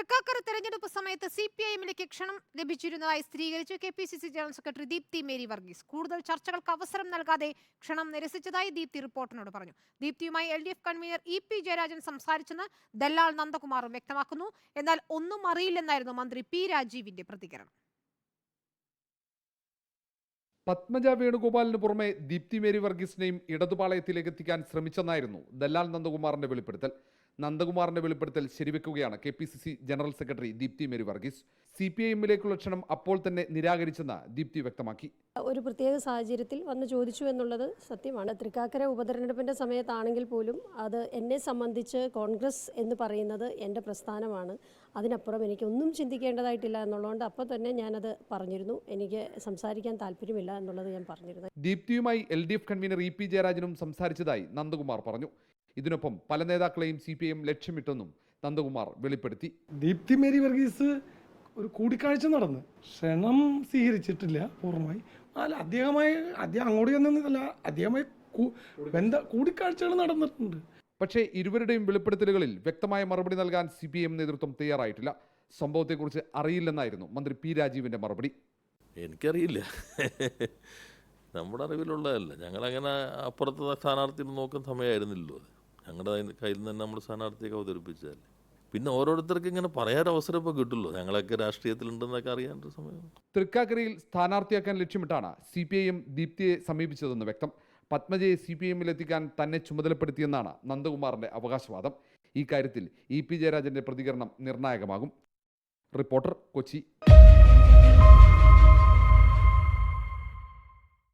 തൃക്കാക്കര തെരഞ്ഞെടുപ്പ് സമയത്ത് C P I എമ്മിലേക്ക് ക്ഷണം ലഭിച്ചിരുന്നതായി സ്ഥിരീകരിച്ചു K P C C general secretary Deepthi Mary Varghese. കൂടുതൽ ചർച്ചകൾക്ക് അവസരം നൽകാതെ ക്ഷണം നിരസിച്ചതായി ദീപ്തി റിപ്പോർട്ടിനോട് പറഞ്ഞു. ദീപ്തിയുമായി L D F convener E P Jayarajan സംസാരിച്ചെന്ന് ദല്ലാൾ നന്ദകുമാറും വ്യക്തമാക്കുന്നു. എന്നാൽ ഒന്നും അറിയില്ലെന്നായിരുന്നു മന്ത്രി പി രാജീവിന്റെ പ്രതികരണം. പത്മജ വേണുഗോപാലിന് പുറമെ ദീപ്തി മേരി വർഗീസിനെയും ഇടതുപാളയത്തിലേക്ക് എത്തിക്കാൻ ശ്രമിച്ചെന്നായിരുന്നു ദല്ലാൽ നന്ദകുമാറിന്റെ വെളിപ്പെടുത്തൽ. നന്ദകുമാറിന്റെ വെളിപ്പെടുത്തൽ ശരിവെക്കുകയാണ് K P C C general secretary Deepthi Mary Varghese C P I എമ്മിലേക്കുള്ള ക്ഷണം അപ്പോൾ തന്നെ നിരാകരിച്ചെന്ന് ദീപ്തി വ്യക്തമാക്കി. ഒരു പ്രത്യേക സാഹചര്യത്തിൽ വന്ന് ചോദിച്ചു എന്നുള്ളത് സത്യമാണ്. തൃക്കാക്കര ഉപതെരഞ്ഞെടുപ്പിന്റെ സമയത്താണെങ്കിൽ പോലും അത് എന്നെ സംബന്ധിച്ച് കോൺഗ്രസ് എന്ന് പറയുന്നത് എന്റെ പ്രസ്ഥാനമാണ്. അതിനപ്പുറം എനിക്ക് ഒന്നും ചിന്തിക്കേണ്ടതായിട്ടില്ല എന്നുള്ളതുകൊണ്ട് അപ്പോൾ തന്നെ ഞാനത് പറഞ്ഞിരുന്നു. എനിക്ക് സംസാരിക്കാൻ താല്പര്യമില്ല എന്നുള്ളത് ഞാൻ പറഞ്ഞിരുന്നു. ദീപ്തിയുമായി L D F convener E P ജയരാജനും സംസാരിച്ചതായി നന്ദകുമാർ പറഞ്ഞു. ഇതിനൊപ്പം പല നേതാക്കളെയും സി പി എം ലക്ഷ്യമിട്ടെന്നും നന്ദകുമാർ വെളിപ്പെടുത്തി. ദീപ്തി മേരി വർഗീസ് ഒരു കൂടിക്കാഴ്ച നടന്ന്. ക്ഷണം സ്വീകരിച്ചിട്ടില്ല പൂർണമായി. അല്ല അദ്ദേഹമായി അദ്ദേഹം അങ്ങോട്ട് ചെന്നതല്ല അദ്ദേഹമായി ബന്ധ കൂടിക്കാഴ്ചകൾ നടന്നിട്ടുണ്ട്. പക്ഷേ ഇരുവരുടെയും വെളിപ്പെടുത്തലുകളിൽ വ്യക്തമായ മറുപടി നൽകാൻ സി പി എം നേതൃത്വം തയ്യാറായിട്ടില്ല. സംഭവത്തെക്കുറിച്ച് അറിയില്ലെന്നായിരുന്നു മന്ത്രി പി രാജീവിന്റെ മറുപടി. എനിക്കറിയില്ല. നമ്മുടെ അറിവിലുള്ളതല്ല. ഞങ്ങളങ്ങനെ അപ്പുറത്തെ സ്ഥാനാർത്ഥി നോക്കുന്ന സമയമായിരുന്നില്ലല്ലോ അത്. ഞങ്ങളുടെ കയ്യിൽ- നിന്ന് തന്നെ നമ്മൾ സ്ഥാനാർത്ഥിയൊക്കെ അവതരിപ്പിച്ചതല്ലേ. പിന്നെ ഓരോരുത്തർക്ക് ഇങ്ങനെ പറയാൻ അവസരം ഇപ്പോൾ കിട്ടുള്ളൂ. ഞങ്ങളൊക്കെ രാഷ്ട്രീയത്തിലുണ്ടെന്നൊക്കെ അറിയാനൊരു സമയം. തൃക്കാക്കരയിൽ സ്ഥാനാർത്ഥിയാക്കാൻ ലക്ഷ്യമിട്ടാണ് സി പി ഐ ദീപ്തിയെ സമീപിച്ചതെന്ന് വ്യക്തം. പത്മജയെ സി പി എമ്മിലെത്തിക്കാൻ തന്നെ ചുമതലപ്പെടുത്തിയെന്നാണ് നന്ദകുമാറിന്റെ അവകാശവാദം. ഈ കാര്യത്തിൽ ഇ പി ജയരാജന്റെ പ്രതികരണം നിർണായകമാകും. റിപ്പോർട്ടർ കൊച്ചി.